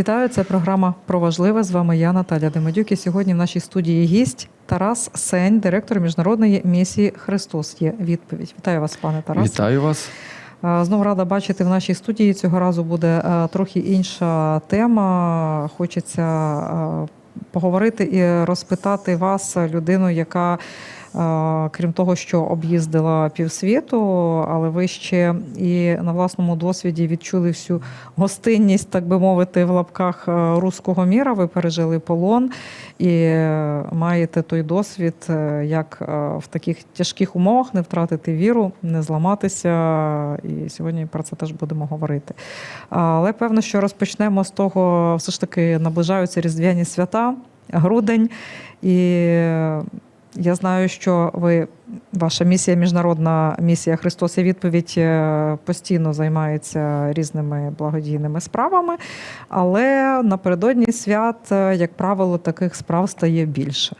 Вітаю, це програма про важливе. З вами я, Наталя Демедюк. І сьогодні в нашій студії гість Тарас Сень, директор міжнародної місії Христос. Є відповідь. Вітаю вас, пане Тарасе. Вітаю вас. Знову рада бачити в нашій студії. Цього разу буде е, трохи інша тема. Хочеться е, поговорити і розпитати вас, людину, яка, крім того, що об'їздила півсвіту, але ви ще і на власному досвіді відчули всю гостинність, так би мовити, в лапках е, руського міра. Ви пережили полон і маєте той досвід, е, як е, в таких тяжких умовах не втратити віру, не зламатися. І сьогодні про це теж будемо говорити. Але певно, що розпочнемо з того, все ж таки наближаються різдвяні свята, грудень. І я знаю, що ви, ваша місія, міжнародна місія Христос і відповідь е, постійно займається різними благодійними справами, але напередодні свят, е, як правило, таких справ стає більше.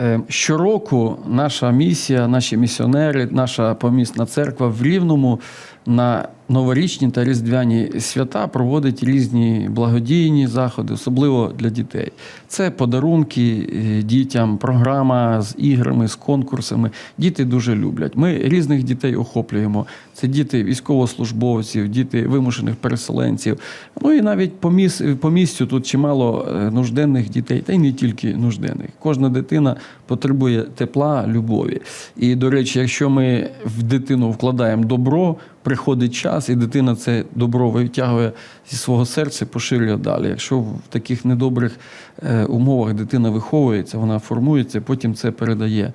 Е, Щороку наша місія, наші місіонери, наша помісна церква в Рівному на новорічні та різдвяні свята проводить різні благодійні заходи, особливо для дітей. Це подарунки е, дітям, програма з іграми, з конкурсами. Діти дуже люблять. Ми різних дітей охоплюємо. Це діти військовослужбовців, діти вимушених переселенців. Ну і навіть по, міс, по місцю тут чимало е, нужденних дітей, та й не тільки нужденних. Кожна дитина потребує тепла, любові. І, до речі, якщо ми в дитину вкладаємо добро, приходить час, і дитина це добро витягує зі свого серця, поширює далі. Якщо в таких недобрих е, умовах дитина виховується, вона формується, потім це передає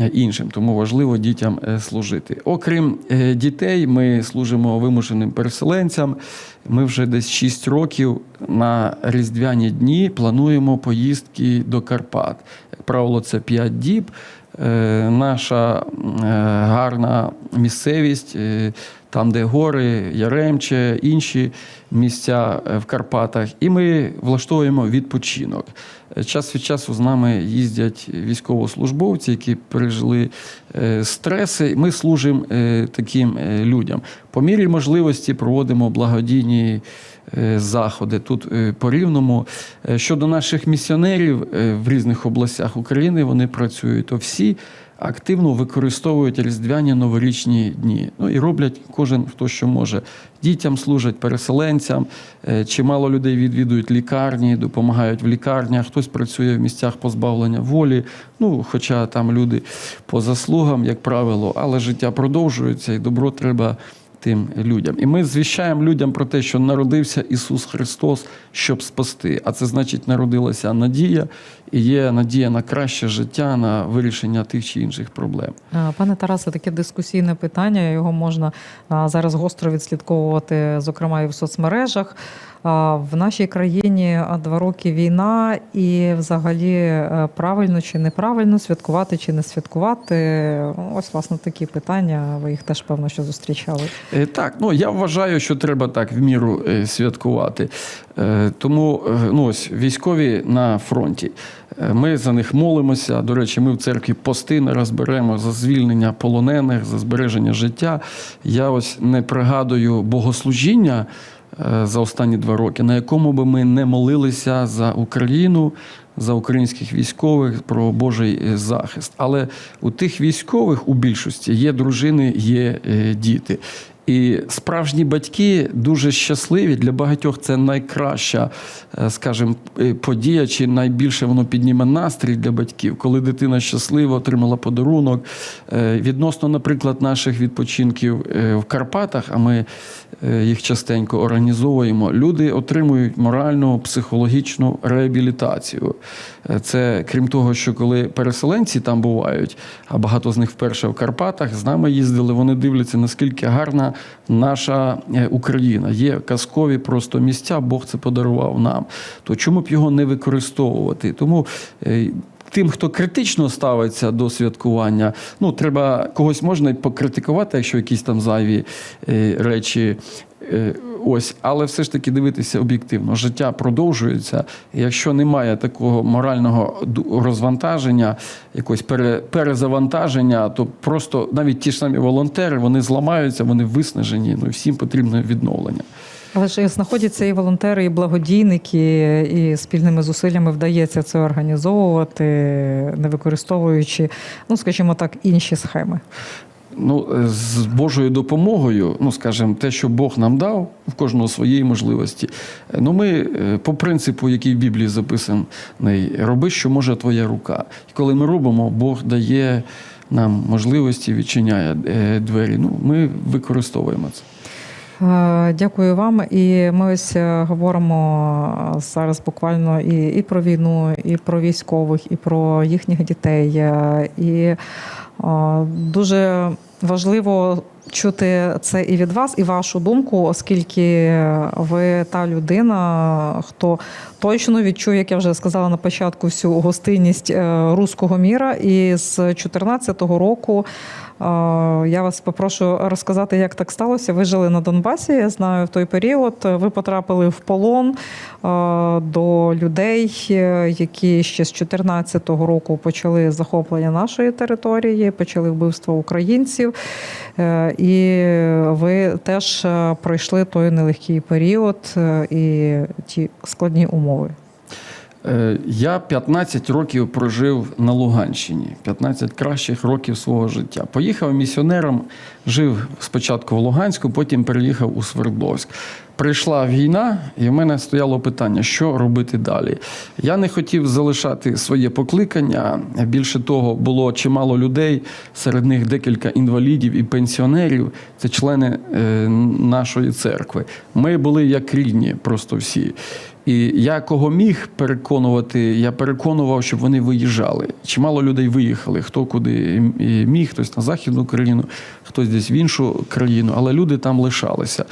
е, іншим. Тому важливо дітям е, служити. Окрім дітей, ми служимо вимушеним переселенцям. Ми вже десь 6 років на різдвяні дні плануємо поїздки до Карпат. Як правило, це 5 діб. Наша гарна місцевість, там, де гори, Яремче, інші місця е, в Карпатах, і ми влаштовуємо відпочинок. Е, Час від часу з нами їздять військовослужбовці, які пережили е, стреси. Ми служимо таким людям. По мірі можливості проводимо благодійні заходи тут по рівному. Щодо наших місіонерів в різних областях України, вони працюють, то всі активно використовують різдвяні новорічні дні. Ну і роблять кожен хто що може. Дітям служать, переселенцям. Е, Чимало людей відвідують лікарні, допомагають в лікарнях. Хтось працює в місцях позбавлення волі. Ну, хоча там люди по заслугам, як правило, але життя продовжується, і добро треба тим людям. І ми звіщаємо людям про те, що народився Ісус Христос, щоб спасти. А це значить, народилася надія, і є надія на краще життя, на вирішення тих чи інших проблем. Е, Пане Тарасе, таке дискусійне питання. Його можна зараз гостро відслідковувати, зокрема і в соцмережах. В нашій країні два роки війна, і взагалі е, правильно чи неправильно святкувати чи не святкувати. Ось власне такі питання. Ви їх теж певно що зустрічали. Е, Так, ну я вважаю, що треба так в міру е, святкувати. Тому ну, ось військові на фронті. Ми за них молимося. До речі, ми в церкві пости не розберемо за звільнення полонених, за збереження життя. Я ось не пригадую богослужіння за останні два роки, на якому би ми не молилися за Україну, за українських військових про Божий е, захист. Але у тих військових у більшості є дружини, є е, діти. І справжні батьки дуже щасливі. Для багатьох це найкраща, е, скажімо, е, подія, чи найбільше воно підніме настрій для батьків, коли дитина щаслива, отримала подарунок. Е, Відносно, наприклад, наших відпочинків в Карпатах, а ми їх частенько організовуємо. Люди отримують моральну, психологічну реабілітацію. Це крім того, що коли переселенці там бувають, а багато з них вперше в Карпатах, з нами їздили, вони дивляться, наскільки гарна наша е, Україна. Є казкові просто місця, Бог це подарував нам. То чому б його не використовувати? Тому. е, Тим, хто критично ставиться до святкування, ну треба когось можна покритикувати, якщо якісь там зайві е, речі. Е, ось, але все ж таки дивитися об'єктивно. Життя продовжується. Якщо немає такого морального розвантаження, якогось пере, перезавантаження, то просто навіть ті ж самі волонтери вони зламаються, вони виснажені. Ну всім потрібне відновлення. Але ж знаходяться і волонтери, і благодійники, і спільними зусиллями вдається це організовувати, не використовуючи, ну скажімо так, інші схеми. Ну, е, з Божою допомогою, ну скажімо, те, що Бог нам дав, в кожного своєї можливості. Е, Ну, ми е, по принципу, який в Біблії записаний, роби, що може твоя рука. І коли ми робимо, Бог дає нам можливості, відчиняє двері. Ну, ми використовуємо це. Дякую вам. І ми ось говоримо зараз буквально і, і про війну, і про військових, і про їхніх дітей. І дуже важливо чути це і від вас, і вашу думку, оскільки ви та людина, хто точно відчує, як я вже сказала на початку, всю гостинність е, руського міра. І з 2014 року я вас попрошу розказати, як так сталося. Ви жили на Донбасі. Я знаю в той період. Ви потрапили в полон до людей, які ще з 2014 року почали захоплення нашої території, почали вбивство українців. Е, І ви теж е, пройшли той нелегкий період е, і ті складні умови. Е, Я 15 років прожив на Луганщині, 15 кращих років свого життя. Поїхав місіонером, жив спочатку в Луганську, потім переїхав у Свердловськ. Прийшла війна, і в мене стояло питання, що робити далі. Я не хотів залишати своє покликання. Більше того, було чимало людей, серед них декілька інвалідів і пенсіонерів. Це члени е, нашої церкви. Ми були як рідні, просто всі. І я кого міг переконувати, я переконував, щоб вони виїжджали. Чимало людей виїхали, хто куди міг, хтось на Західну Україну, хтось десь в іншу країну, але люди там лишалися.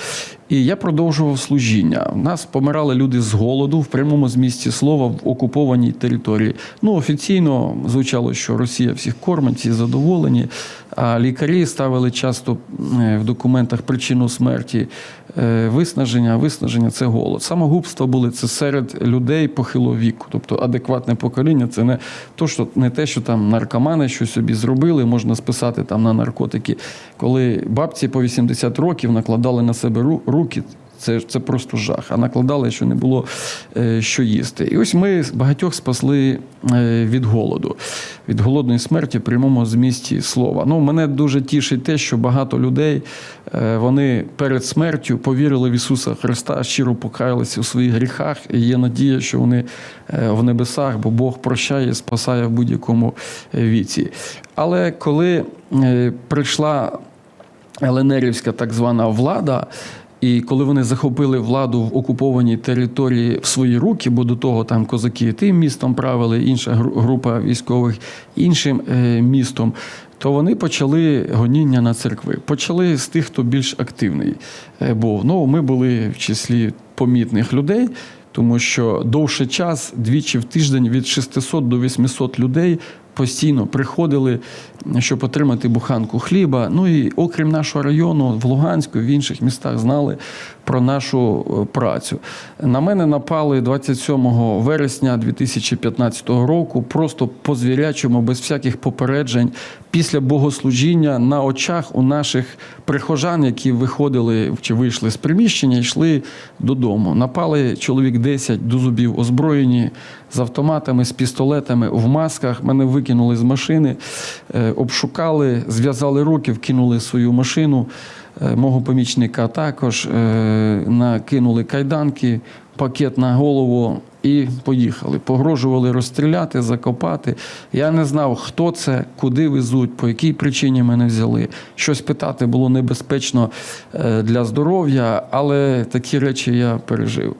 І я продовжував служіння. У нас помирали люди з голоду в прямому змісті слова в окупованій території. Ну, офіційно звучало, що Росія всіх кормить, всі задоволені. А лікарі ставили часто е, в документах причину смерті виснаження. Виснаження це голод. Самогубства були це серед людей похилого віку, тобто адекватне покоління. Це не то, що не те, що там наркомани щось собі зробили, можна списати там на наркотики. Коли бабці по 80 років накладали на себе ру- руки. Це, це просто жах. А накладали, що не було е, що їсти. І ось ми багатьох спасли е, від голоду, від голодної смерті в прямому змісті слова. Ну, мене дуже тішить те, що багато людей е, вони перед смертю повірили в Ісуса Христа, щиро покаялися у своїх гріхах. І є надія, що вони в небесах, бо Бог прощає, спасає в будь-якому віці. Але коли прийшла ЛНРівська так звана влада. І коли вони захопили владу в окупованій території в свої руки, бо до того там козаки тим містом правили, інша група військових іншим е, містом, то вони почали гоніння на церкви. Почали з тих, хто більш активний е, був. Ну, ми були в числі помітних людей. Тому що довший час, двічі в тиждень, від 600 до 800 людей постійно приходили, щоб отримати буханку хліба. Ну і окрім нашого району, в Луганську, в інших містах знали про нашу е, працю. На мене напали 27 вересня 2015 року, просто по звірячому, без всяких попереджень, після богослужіння на очах у наших прихожан, які виходили чи вийшли з приміщення, йшли додому. Напали чоловік 10 до зубів озброєні з автоматами, з пістолетами в масках. Мене викинули з машини, е, обшукали, зв'язали руки, вкинули свою машину. Е, Мого помічника також е, накинули кайданки, пакет на голову і поїхали. Погрожували розстріляти, закопати. Я не знав, хто це, куди везуть, по якій причині мене взяли. Щось питати було небезпечно е, для здоров'я, але такі речі я пережив.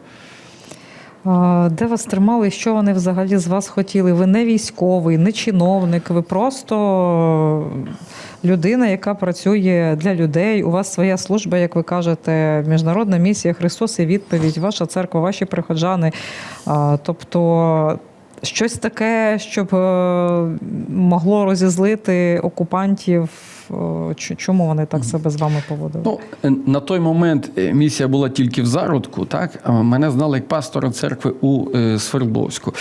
Де вас тримали? Що вони взагалі з вас хотіли? Ви не військовий, не чиновник, ви просто людина, яка працює для людей. У вас своя служба, як ви кажете, міжнародна місія Христос і відповідь, ваша церква, ваші приходжани. Тобто. Щось таке, щоб е, могло розізлити окупантів. Е, Чому вони так себе з вами поводили? Ну, е, на той момент е, місія була тільки в зародку, так? Мене знали як пастора церкви у Свердловську.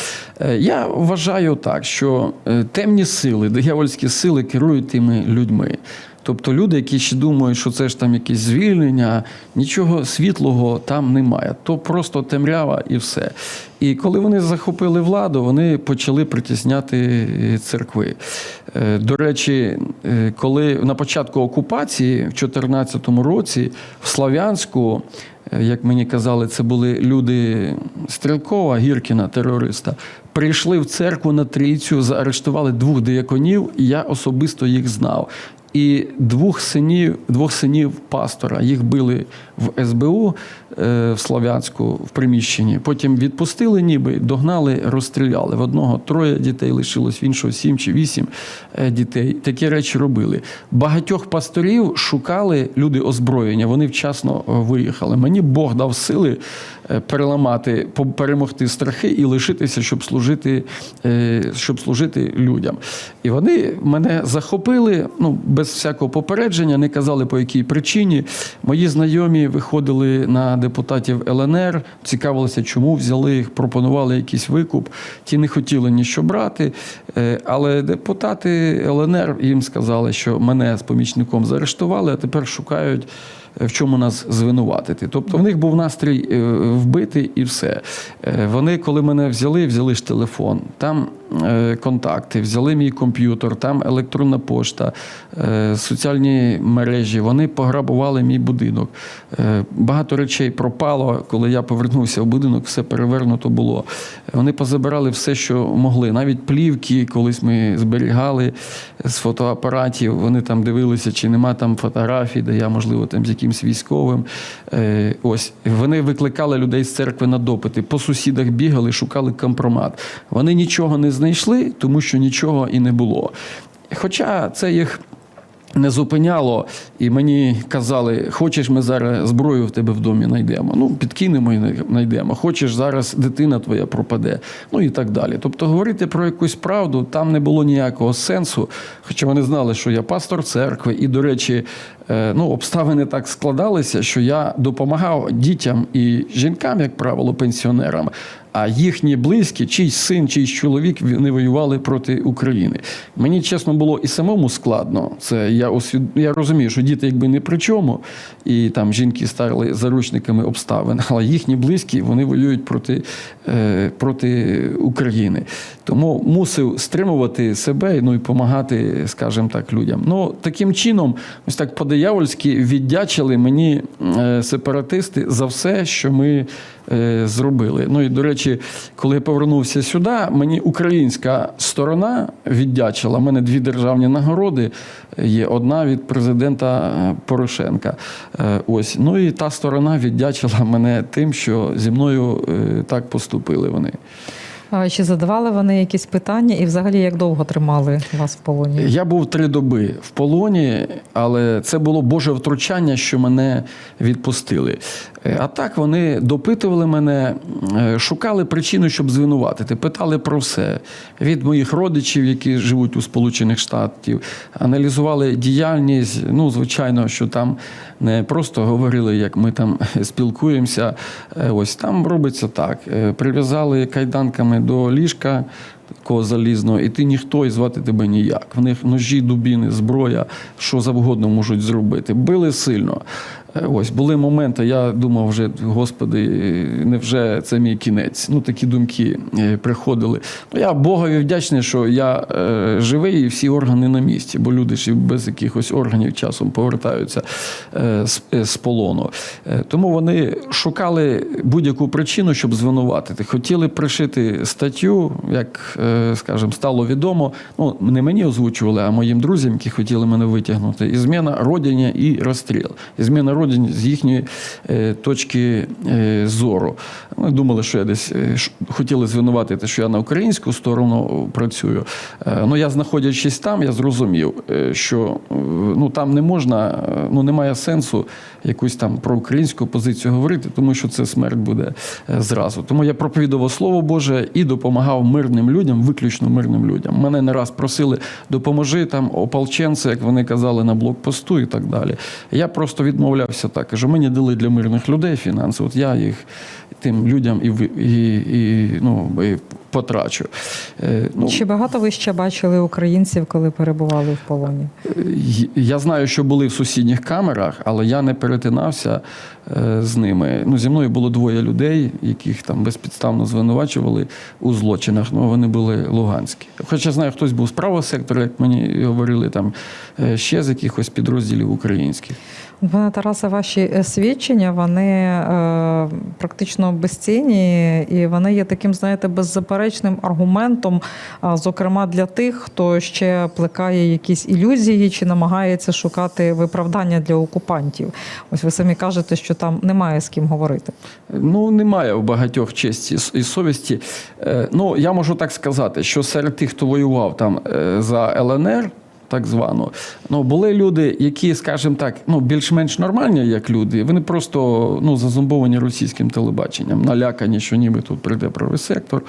Я вважаю так, що темні сили, диявольські сили керують тими людьми. Тобто люди, які ще думають, що це ж там якесь звільнення, нічого світлого там немає. То просто темрява і все. І коли вони захопили владу, вони почали притісняти е, церкви. Е, До речі, е, коли на початку окупації, в 2014 році, в Слав'янську, як мені казали, це були люди Стрілкова, Гіркіна, терориста, прийшли в церкву на трійцю, заарештували двох дияконів, і я особисто їх знав. І двох синів, двох синів пастора. Їх били в СБУ е, в Слов'янську в приміщенні. Потім відпустили, ніби догнали, розстріляли. В одного троє дітей лишилось, в іншого сім чи вісім е, дітей. Такі речі робили. Багатьох пасторів шукали люди озброєння. Вони вчасно е, виїхали. Мені Бог дав сили переламати, перемогти страхи і лишитися, щоб служити, щоб служити людям. І вони мене захопили, ну без всякого попередження, не казали по якій причині. Мої знайомі виходили на депутатів ЛНР, цікавилися, чому взяли їх, пропонували якийсь викуп. Ті не хотіли нічого брати. Е, Але депутати ЛНР їм сказали, що мене з помічником заарештували, а тепер шукають. е, В чому нас звинуватити? Тобто в них був настрій е, вбити і все. Вони, коли мене взяли, взяли ж телефон, там контакти, взяли мій комп'ютер, там електронна пошта, е, соціальні мережі. Вони пограбували мій будинок. Е, Багато речей пропало. Коли я повернувся в будинок, все перевернуто було. Вони позабирали все, що могли. Навіть плівки, колись ми зберігали з фотоапаратів. Вони там дивилися, чи нема там фотографій, де я, можливо, там з якимсь військовим. Е, Ось вони викликали людей з церкви на допити. По сусідах бігали, шукали компромат. Вони нічого не знайшли, тому що нічого і не було. Хоча це їх. Не зупиняло, і мені казали, хочеш, ми зараз зброю в тебе в домі знайдемо. Ну, підкинемо і знайдемо. Хочеш, зараз дитина твоя пропаде. Ну і так далі. Тобто говорити про якусь правду там не було ніякого сенсу. Хоча вони знали, що я пастор церкви, і, до речі, е, ну, обставини так складалися, що я допомагав дітям і жінкам, як правило, пенсіонерам. А їхні близькі, чийсь син, чийсь чоловік вони воювали проти України. Мені чесно було і самому складно. Це я освід... я розумію, що діти якби не при чому, і там жінки стали заручниками обставин, але їхні близькі вони воюють проти, е, проти України. Тому мусив стримувати себе ну і допомагати, скажімо так, людям. Ну таким чином, ось так по-диявольськи віддячили мені е, сепаратисти за все, що ми е, зробили. Ну і до речі, коли я повернувся сюди, мені українська сторона віддячила. У мене дві державні нагороди є. Одна від президента е, Порошенка. Е, Ось. Ну і та сторона віддячила мене тим, що зі мною е, так поступили вони. Чи задавали вони якісь питання, і взагалі як довго тримали вас в полоні? Я був три доби в полоні, але це було Боже втручання, що мене відпустили. Е, А так вони допитували мене, е, шукали причину, щоб звинуватити. Питали про все від моїх родичів, які живуть у Сполучених Штатів, аналізували діяльність. Ну, звичайно, що там не просто говорили, як ми там спілкуємося. Е, Ось там робиться так: прив'язали кайданками до ліжка. Такого залізного, і ти ніхто і звати тебе ніяк. В них ножі, дубіни, зброя, що завгодно можуть зробити. Били сильно. Е, Ось були моменти, я думав, вже, господи, невже це мій кінець? Ну, такі думки е, приходили. Ну, я Богові вдячний, що я е, живий і всі органи на місці, бо люди ж без якихось органів часом повертаються з, полону. Тому вони шукали будь-яку причину, щоб звинуватити. Хотіли пришити статтю, як, скажімо, стало відомо. Ну, не мені озвучували, а моїм друзям, які хотіли мене витягнути. І зміна родині і розстріл. І зміна родині з їхньої е, точки е, зору. Вони думали, що я десь ш- хотіли звинуватити, що я на українську сторону працюю. Ну, я знаходячись там, я зрозумів, що ну, там не можна, ну, немає сенсу якусь там про українську позицію говорити, тому що це смерть буде е, зразу. Тому я проповідував Слово Боже і допомагав мирним людям, виключно мирним людям. Мене не раз просили, допоможи там ополченці, як вони казали, на блокпосту і так далі. Я просто відмовлявся так. Кажу, мені дали для мирних людей фінанси, от я їх тим людям і, і, і, ну, і потрачу. Е, Ну, Чи багато ви ще бачили українців, коли перебували в полоні? Я знаю, що були в сусідніх камерах, але я не перетинався е, з ними. Ну, зі мною було двоє людей, яких там безпідставно звинувачували у злочинах. Ну, вони були луганські. Хоча знаю, хтось був з правого сектора, як мені говорили, там е, ще з якихось підрозділів українських. Пане Тарасе, ваші е, свідчення вони е, практично безцінні, і вони є таким, знаєте, беззаперечним аргументом, зокрема для тих, хто ще плекає якісь ілюзії чи намагається шукати виправдання для окупантів. Ось ви самі кажете, що там немає з ким говорити. Ну, немає у багатьох честі і совісті. Е, Ну, я можу так сказати, що серед тих, хто воював там е, за ЛНР, так звану, ну, були люди, які, скажімо так, ну, більш-менш нормальні, як люди. Вони просто ну, зазомбовані російським телебаченням, налякані, що ніби тут прийде правий сектор,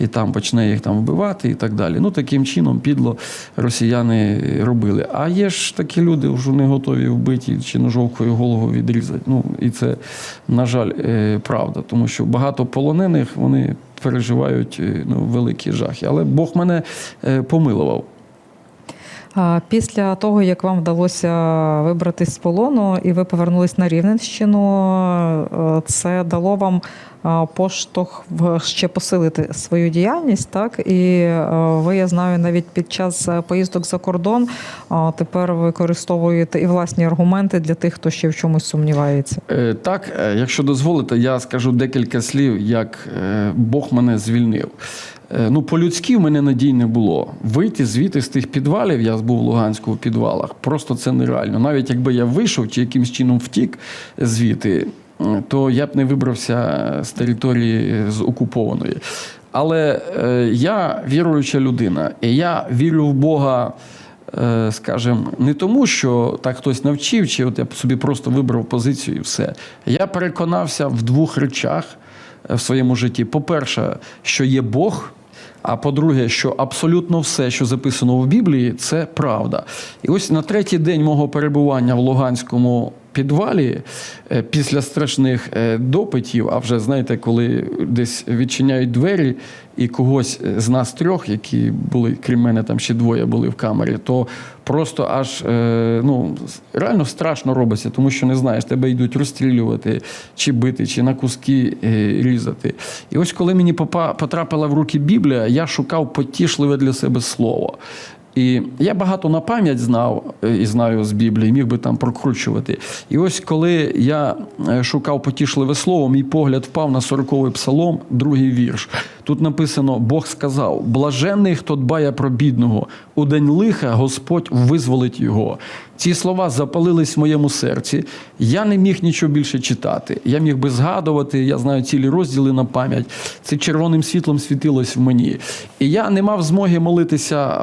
і там почне їх там вбивати і так далі. Ну, таким чином підло росіяни робили. А є ж такі люди, вже не готові вбиті чи ножовкою голову відрізати. Ну, і це, на жаль, е, правда, тому що багато полонених вони переживають е, ну, великі жахи. Але Бог мене е, помилував. Після того, як вам вдалося вибратись з полону і ви повернулись на Рівненщину, е, це дало вам е, поштовх ще посилити свою діяльність, так? І е, ви, я знаю, навіть під час поїздок за кордон тепер використовуєте і власні аргументи для тих, хто ще в чомусь сумнівається. Так, якщо дозволите, я скажу декілька слів, як Бог мене звільнив. Е, Ну, по-людськи в мене надій не було. Вийти звідти з тих підвалів, я був в Луганську в підвалах, просто це нереально. Навіть якби я вийшов чи якимсь чином втік звідти, то я б не вибрався з території е, з окупованої. Але е, я віруюча людина, і я вірю в Бога. Е, скажем, не тому, що так хтось навчив, чи от я собі просто вибрав позицію і все. Я переконався в двох речах е, в своєму житті. По-перше, що є Бог. А по-друге, що абсолютно все, що записано в Біблії, це правда. І ось на третій день мого перебування в Луганському підвалі, е, після страшних е, допитів, а вже знаєте, коли десь відчиняють двері, і когось з нас трьох, які були, крім мене, там ще двоє були в камері, то просто аж е, ну, реально страшно робиться, тому що не знаєш, тебе йдуть розстрілювати, чи бити, чи на куски е, різати. І ось коли мені потрапила в руки Біблія, я шукав потішливе для себе слово. І я багато на пам'ять знав е, і знаю з Біблії, міг би там прокручувати. І ось коли я е, шукав потішливе слово, мій погляд впав на 40-й псалом, другий вірш. Тут написано: Бог сказав: блаженний, хто дбає про бідного, у день лиха Господь визволить його. Ці слова запалились в моєму серці. Я не міг нічого більше читати. Я міг би згадувати, я знаю цілі розділи на пам'ять. Це червоним світлом світилось в мені. І я не мав змоги молитися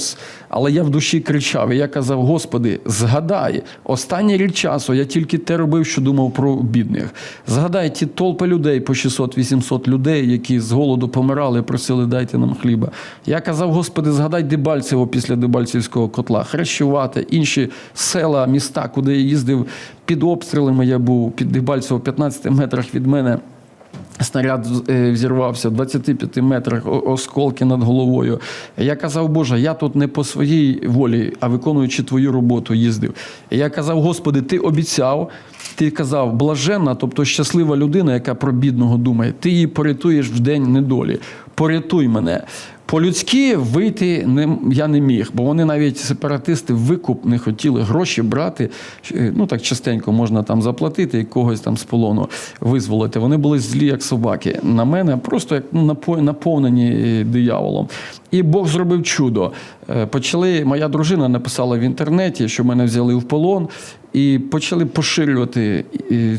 вголос, але я в душі кричав. І я казав: Господи, згадай, останній рік часу я тільки те робив, що думав про бідних. Згадай ті толпи людей по 600-800 людей, які з голоду помирали, просили, дайте нам хліба. Я казав, Господи, згадай Дебальцево після Дебальцівського котла, Хрещувати, інші села, міста, куди я їздив під обстрілами. Я був під Дебальцево, в 15 метрах від мене. Снаряд е, взірвався в 25 метрах, осколки над головою. Я казав, Боже, я тут не по своїй волі, а виконуючи твою роботу, їздив. Я казав, Господи, ти обіцяв, ти казав, блаженна, тобто щаслива людина, яка про бідного думає, ти її порятуєш в день недолі. Порятуй мене. По-людськи вийти не, я не міг, бо вони навіть сепаратисти викуп не хотіли гроші брати. Е, Ну так частенько можна там заплатити і когось там з полону визволити. Вони були злі, як собаки. На мене просто як ну, наповнені е, дияволом. І Бог зробив чудо. Е, Почали, моя дружина написала в інтернеті, що мене взяли в полон, і почали поширювати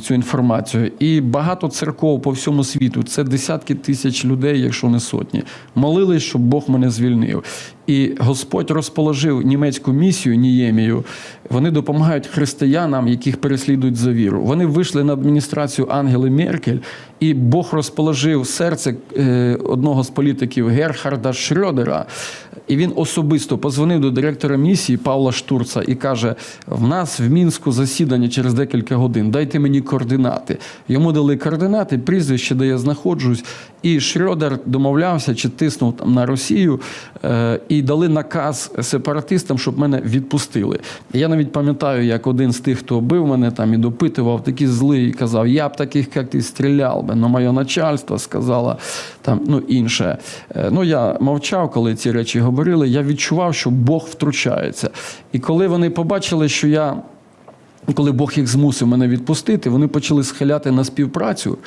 цю інформацію. І багато церков по всьому світу, це десятки тисяч людей, якщо не сотні, молились, щоб Бог мене звільнив. І Господь розположив німецьку місію Ніємію. Вони допомагають християнам, яких переслідують за віру. Вони вийшли на адміністрацію Ангели Меркель, і Бог розположив серце е, одного з політиків Герхарда Шрёдера. І він особисто позвонив до директора місії Павла Штурца і каже: в нас в Мінську засідання через декілька годин. Дайте мені координати. Йому дали координати, прізвище, де я знаходжусь. І Шрёдер домовлявся чи тиснув там на Росію е, дали наказ сепаратистам, щоб мене відпустили. Я навіть пам'ятаю, як один з тих, хто бив мене там і допитував, такий злий, і казав: Я б таких, як ти, стріляв би. Но моє начальство сказала там ну інше. Е, Ну я мовчав, коли ці речі говорили. Я відчував, що Бог втручається. І коли вони побачили, що я. Коли Бог їх змусив мене відпустити, вони почали схиляти на співпрацю.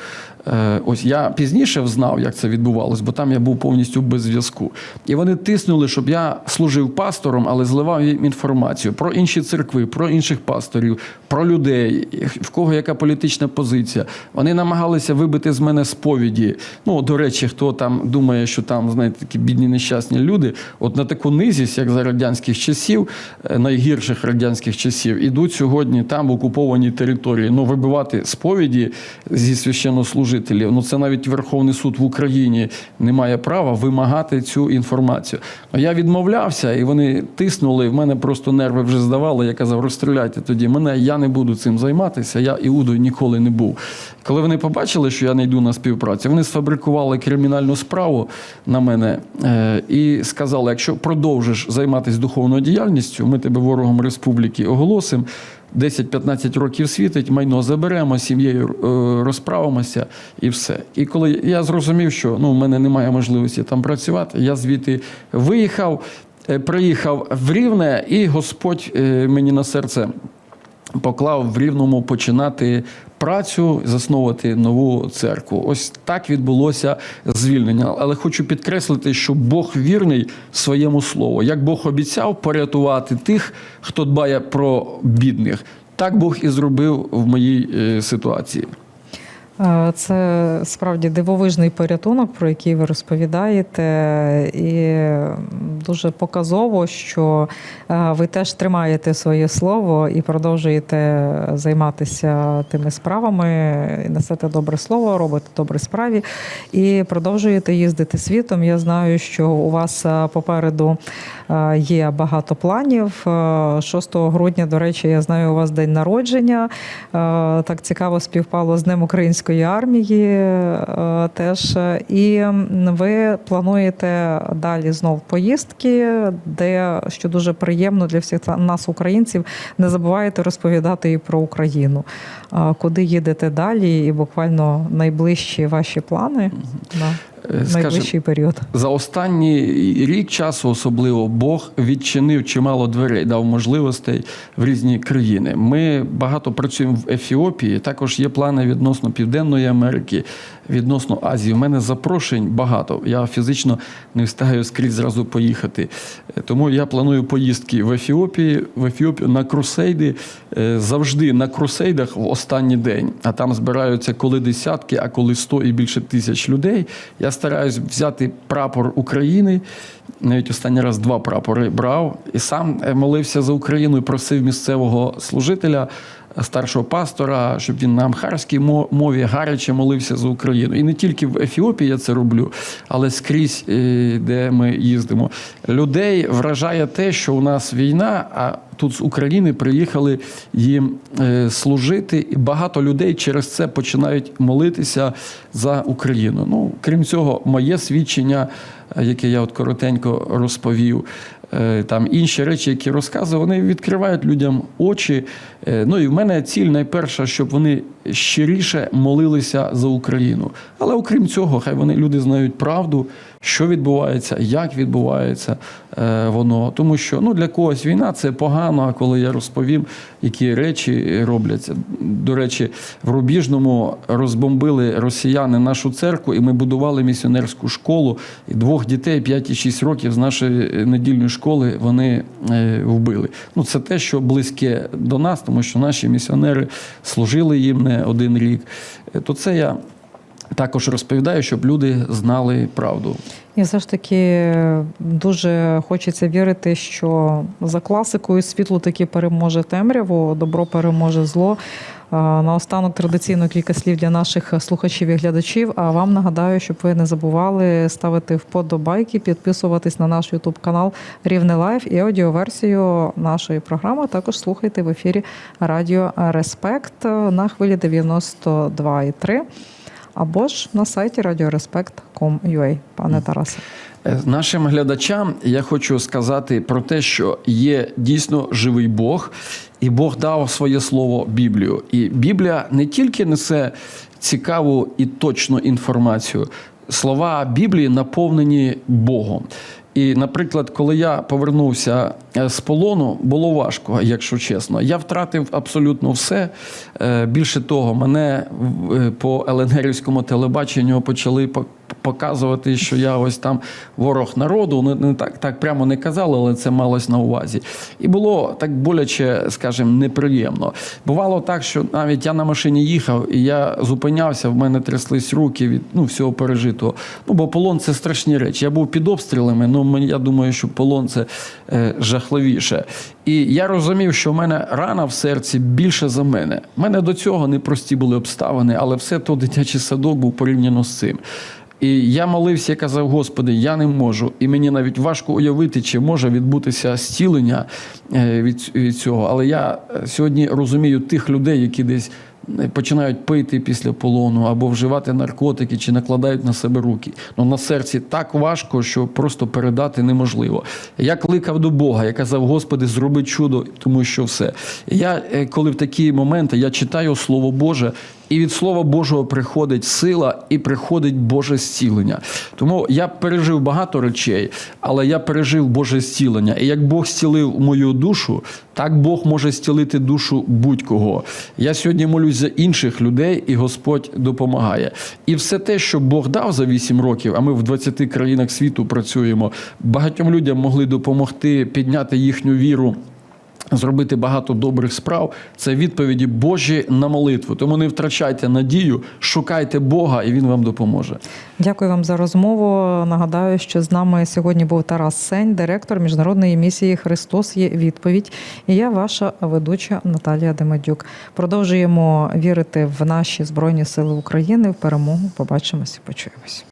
Е, Ось я пізніше взнав, як це відбувалось, бо там я був повністю без зв'язку. І вони тиснули, щоб я служив пастором, але зливав їм інформацію про інші церкви, про інших пасторів, про людей, в кого яка політична позиція. Вони намагалися вибити з мене сповіді. Ну, до речі, хто там думає, що там, знаєте, такі бідні нещасні люди, от на таку низість, як за радянських часів, е, найгірших радянських часів, ідуть сьогодні там в окупованій території. Ну, вибивати сповіді зі священнослужителів. Ну, це навіть Верховний суд в Україні не має права вимагати цю інформацію. Ну, я відмовлявся, і вони тиснули. В мене просто нерви вже здавали. Я казав, розстріляйте тоді мене, я не буду цим займатися. Я іудою ніколи не був. Коли вони побачили, що я не йду на співпрацю, вони сфабрикували кримінальну справу на мене е, і сказали: якщо продовжиш займатися духовною діяльністю, ми тебе ворогом республіки оголосимо. 10-15 років світить, майно заберемо, сім'єю е, розправимося і все. І коли я зрозумів, що ну, в мене немає можливості там працювати, я звідти виїхав, е, приїхав в Рівне, і Господь е, мені на серце поклав в Рівному починати працю, засновувати нову церкву. Ось так відбулося звільнення. Але хочу підкреслити, що Бог вірний своєму слову. Як Бог обіцяв порятувати тих, хто дбає про бідних, так Бог і зробив в моїй е, ситуації. Е, Це справді дивовижний порятунок, про який ви розповідаєте, і дуже показово, що е, ви теж тримаєте своє слово і продовжуєте займатися тими справами, несете добре слово, робите добрі справі і продовжуєте їздити світом. Я знаю, що у вас е, попереду є багато планів. Е, 6 грудня, до речі, я знаю, у вас день народження. Е, Так цікаво співпало з Днем української армії е, теж. І ви плануєте далі знов поїздки, де що дуже приємно для всіх нас, українців, не забувайте розповідати і про Україну. Куди їдете далі, і буквально найближчі ваші плани Е, скажем, найближчий період. За останній рік часу, особливо, Бог відчинив чимало дверей, дав можливостей в різні країни. Ми багато працюємо в Ефіопії. Також є плани відносно Південної Америки, відносно Азії. У мене запрошень багато. Я фізично не встигаю скрізь зразу поїхати. Е, Тому я планую поїздки в Ефіопії, в Ефіопію на крусейди. Е, Завжди на крусейдах в останній день. А там збираються коли десятки, а коли сто і більше тисяч людей. Я стараюсь взяти прапор України. Навіть останній раз два прапори брав і сам е, молився за Україну і просив місцевого служителя, старшого пастора, щоб він на амхарській мо- мові гаряче молився за Україну. І не тільки в Ефіопії я це роблю, але скрізь, е, де ми їздимо. Людей вражає те, що у нас війна, а тут з України приїхали їм е, служити, і багато людей через це починають молитися за Україну. Ну, крім цього, моє свідчення, е, яке я от коротенько розповів. Е, Там інші речі, які розказую, вони відкривають людям очі. Е, Ну і в мене ціль найперша, щоб вони щиріше молилися за Україну. Але окрім цього, хай вони люди знають правду, що відбувається, як відбувається е, воно. Тому що ну, для когось війна це погано, а коли я розповім, які речі робляться. До речі, в Рубіжному розбомбили росіяни нашу церкву, і ми будували місіонерську школу. І двох дітей 5 і 6 років з нашої недільної школи вони е, вбили. Ну, це те, що близьке до нас, тому що наші місіонери служили їм не один рік. Е, То це я також розповідаю, щоб люди знали правду. І все ж таки дуже хочеться вірити, що за класикою світло таки переможе темряву, добро переможе зло. Наостанок традиційно кілька слів для наших слухачів і глядачів. А вам нагадаю, щоб ви не забували ставити вподобайки, підписуватись на наш Ютуб канал Рівне Лайф і аудіоверсію нашої програми. Також слухайте в ефірі Радіо Респект на хвилі 92,3 або ж на сайті radiorespect.com.ua. Пане Тарасе. Е, Нашим глядачам я хочу сказати про те, що є дійсно живий Бог, і Бог дав своє слово Біблію. І Біблія не тільки несе цікаву і точну інформацію. Слова Біблії наповнені Богом. І, наприклад, коли я повернувся е, з полону, було важко, якщо чесно. Я втратив абсолютно все. Е, Більше того, мене е, по ЛНРівському телебаченню почали по- показувати, що я ось там ворог народу. Не, не так, так прямо не казали, але це малось на увазі. І було так боляче, скажімо, неприємно. Бувало так, що навіть я на машині їхав, і я зупинявся, в мене тряслись руки від ну, всього пережитого. Ну, бо полон це страшні речі. Я був під обстрілами, ну я думаю, що полон це е, жахливіше. І я розумів, що в мене рана в серці більше за мене. У мене до цього непрості були обставини, але все то дитячий садок був порівняно з цим. І я молився, я казав, Господи, я не можу. І мені навіть важко уявити, чи може відбутися зцілення е, від, цього. Але я е, сьогодні розумію тих людей, які десь е, починають пити після полону або вживати наркотики, чи накладають на себе руки. Ну на серці так важко, що просто передати неможливо. Я кликав до Бога, я казав, Господи, зроби чудо, тому що все. Я, коли в такі моменти я читаю Слово Боже. І від Слова Божого приходить сила і приходить Боже зцілення. Тому я пережив багато речей, але я пережив Боже зцілення. І як Бог зцілив мою душу, так Бог може зцілити душу будь-кого. Я сьогодні молюсь за інших людей, і Господь допомагає. І все те, що Бог дав за 8 років, а ми в 20 країнах світу працюємо, багатьом людям могли допомогти підняти їхню віру. Зробити багато добрих справ це відповіді Божі на молитву. Тому не втрачайте надію, шукайте Бога, і Він вам допоможе. Дякую вам за розмову. Нагадаю, що з нами сьогодні був Тарас Сень, директор міжнародної місії Христос є відповідь. І я ваша ведуча Наталія Демедюк. Продовжуємо вірити в наші збройні сили України в перемогу. Побачимось і почуємось.